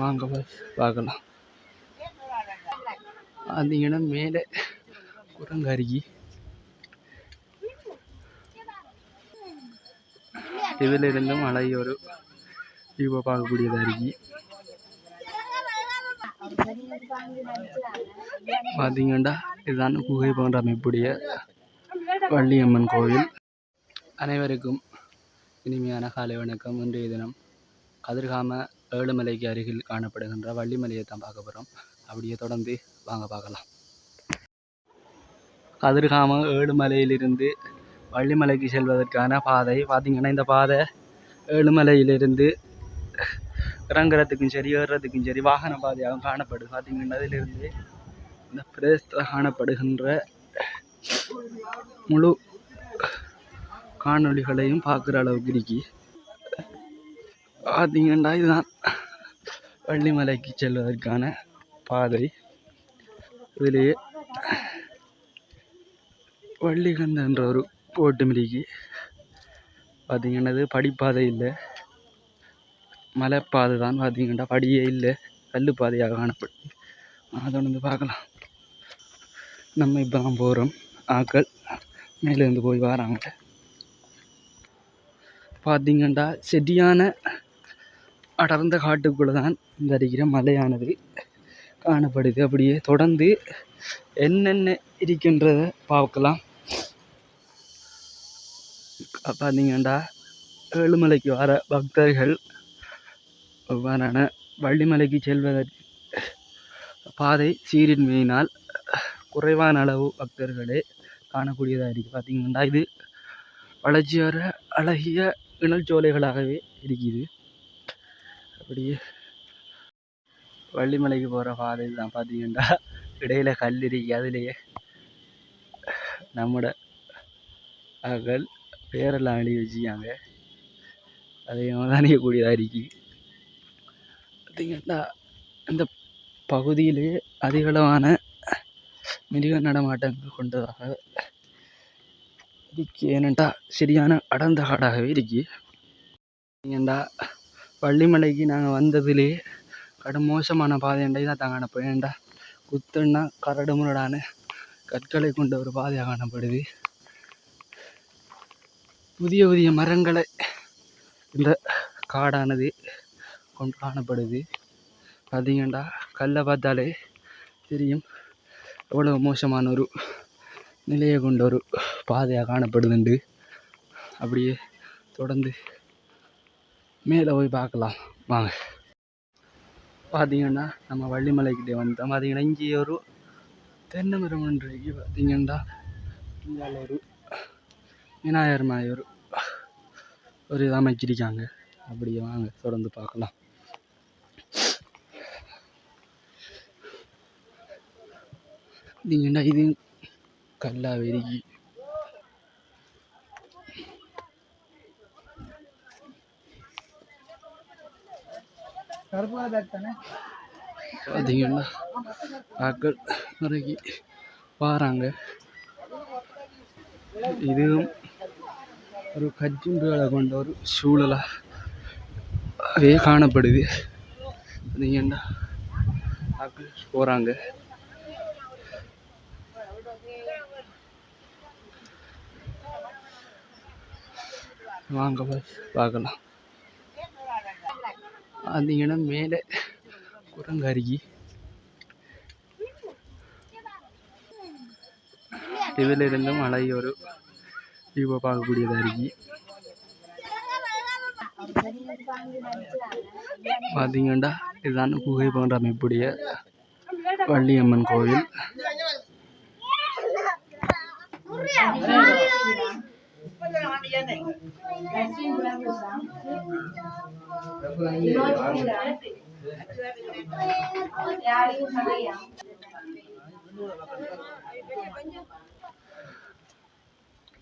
வாங்க போய் பார்க்கலாம். பார்த்தீங்கன்னா மேலே குரங்கருகி. இதில் இருந்து மலை ஒரு வியூவை பார்க்கக்கூடியதாக இருக்கு. பார்த்தீங்கன்னா இதுதான் குகை போன்ற அமைப்புடைய வள்ளியம்மன் கோவில். அனைவருக்கும் இனிமையான காலை வணக்கம். இன்றைய தினம் கதிர்காம ஏழுமலைக்கு அருகில் காணப்படுகின்ற வள்ளிமலையை தான் பார்க்க போகிறோம் அப்படியே தொடர்ந்து வாங்க பார்க்கலாம். கதிர்காம ஏழுமலையிலிருந்து வள்ளிமலைக்கு செல்வதற்கான பாதை பார்த்திங்கன்னா இந்த பாதை ஏழுமலையிலிருந்து இறங்குறதுக்கும் சரி ஏறுறதுக்கும் சரி வாகன பாதையாகவும் காணப்படுது பார்த்திங்கன்னா அதிலிருந்து இந்த பிரதேசத்தில் காணப்படுகின்ற முழு காணொளிகளையும் பார்க்குற அளவுக்கு இருக்கு. பார்த்தீங்கன்னா இதுதான். வள்ளிமலைக்கு செல்வதற்கான பாதை. இதிலேயே வள்ளிகந்தன்ற ஒரு போட்டு மிதிக்கு பார்த்தீங்கன்னா இது படிப்பாதை இல்லை. மலைப்பாதை தான் பார்த்தீங்கன்னா படியே இல்லை. கல் பாதையாக காணப்படுது அதை வந்து பார்க்கலாம். நம்ம இப்போ தான் போகிறோம் ஆக்கள் மேலேருந்து போய் வராங்க. பார்த்தீங்கன்னா செடியான அடர்ந்த காட்டுக்குள்ளே தான் இந்த அடிக்கிற மலையானது காணப்படுது. அப்படியே தொடர்ந்து என்னென்ன இருக்கின்றத பார்க்கலாம். பார்த்தீங்கண்டா ஏழுமலைக்கு வர பக்தர்கள் அவ்வாறான வள்ளிமலைக்கு செல்வதற்கு பாதை சீரின்மையினால் குறைவான அளவு பக்தர்களே காணக்கூடியதாக இருக்குது பார்த்தீங்கன்னா இது வளர்ச்சி வர அழகிய இணல் சோலைகளாகவே இருக்குது. அப்படியே வள்ளிமலைக்கு போகிற பாதை தான் பார்த்தீங்கன்னா இடையில் கல் இருக்கு. அதுலேயே நம்மட ஆக்கள் பேரெல்லாம் எழுதி வச்சுக்காங்க அதையும் நினைக்கக்கூடியதாக இருக்குது பார்த்தீங்கன்னா இந்த பகுதியிலே அதிகளவான மிருக நடமாட்டங்கள் கொண்டதாக இருக்கு. ஏனென்றால் சரியான அடர்ந்த காடாகவே இருக்கு. ஏன்டா பள்ளிமலைக்கு நாங்கள் வந்ததுலே கடும் மோசமான பாதைண்டை தான் தாங்க காணப்படும். ஏன்டா குத்துன்னா கரடு முரடான கற்களை கொண்ட ஒரு பாதையாக காணப்படுது. புதிய புதிய மரங்களை இந்த காடானது கொண்டு காணப்படுது. பார்த்தீங்கன்னா கல்லை பார்த்தாலே தெரியும். எவ்வளோ மோசமான ஒரு நிலையை கொண்ட ஒரு பாதையாக காணப்படுதுண்டு. அப்படியே தொடர்ந்து மேலே போய் பார்க்கலாம். வாங்க. பார்த்தீங்கன்னா நம்ம வள்ளிமலைக்கிட்டே வந்துட்டோம். பார்த்தீங்கன்னா இங்கே ஒரு தென்னை மரம் இருக்கு. பார்த்தீங்கன்னா இங்கே ஒரு விநாயகர் மாயூர் ஒரு இதாக அமைச்சிருக்காங்க. அப்படியே வாங்க தொடர்ந்து பார்க்கலாம். பார்த்தீங்கன்னா இது கருப்பான பேக் தானே பார்த்தீங்கன்னா ஆக்கள் நிறைய வாராங்க. இதுவும் ஒரு கஜ்ஜுண்டுகளை கொண்ட ஒரு சூழலாகவே காணப்படுது. பார்த்தீங்கன்னா ஆக்கள் போகிறாங்க வாங்க போய் பார்க்கலாம். பார்த்தீங்கன்னா மேலே குரங்கருகி. இதிலிருந்தும் அழகிய ஒரு வியூவை பார்க்கக்கூடியதாக இருக்கு. பார்த்தீங்கன்னா இதுதான் குகை போன்ற அமைப்புடைய வள்ளியம்மன் கோவில்.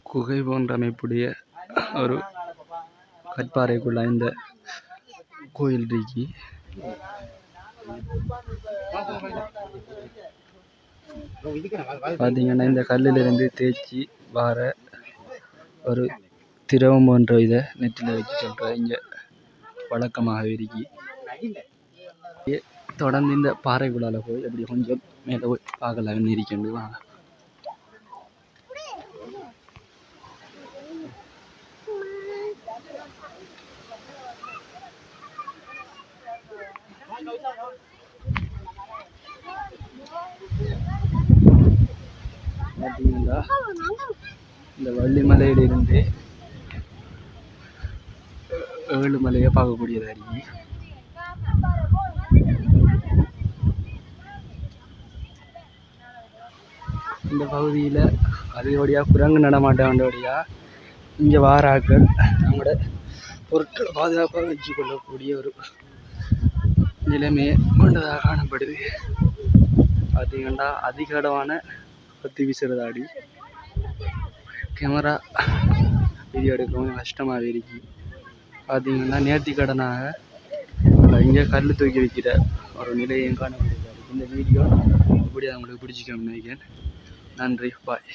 குகை போன்ற அமைப்புடைய ஒரு கற்பாறைக்குள்ள இந்த கோயில் இருக்கு பார்த்தீங்கன்னா இந்த கல்லிலிருந்து தேய்ச்சி வார ஒரு திரவம் போன்ற இதை நெற்றியில் வச்சு சொல்கிற இங்கே வழக்கமாகவே இருக்கு. தொடர்ந்து இந்த பாறைக்குள்ளால போய் அப்படி கொஞ்சம் மேலே போய் பார்க்கலாம் இருக்கண்டு வாங்க பார்த்தீங்கன்னா இந்த வள்ளிமலையிலிருந்து ஏழு மலையை பார்க்கக்கூடியதா இருக்கு இந்த பகுதியில் அதிகப்படியாக குரங்கு நடமாட்டம் இங்கே வாராக்கள் நம்மளோட பொருட்களை பாதுகாப்பாக வச்சு கொள்ளக்கூடிய ஒரு நிலைமையை கொண்டதாக காணப்படுது பார்த்தீங்கன்னா அதிக அளவான பத்தி வீசுறதாடி கேமரா வீடியோ எடுக்கவும் கஷ்டமாகவே இருக்கு பார்த்தீங்கன்னா நேர்த்திக்கடனாக இங்கே கல் தூக்கி வைக்கிற ஒரு நிலையம் காணப்படுது இந்த வீடியோ இப்படி உங்களுக்கு பிடிச்சிக்கணும்னு நினைக்கிறேன். நன்றி. பாய்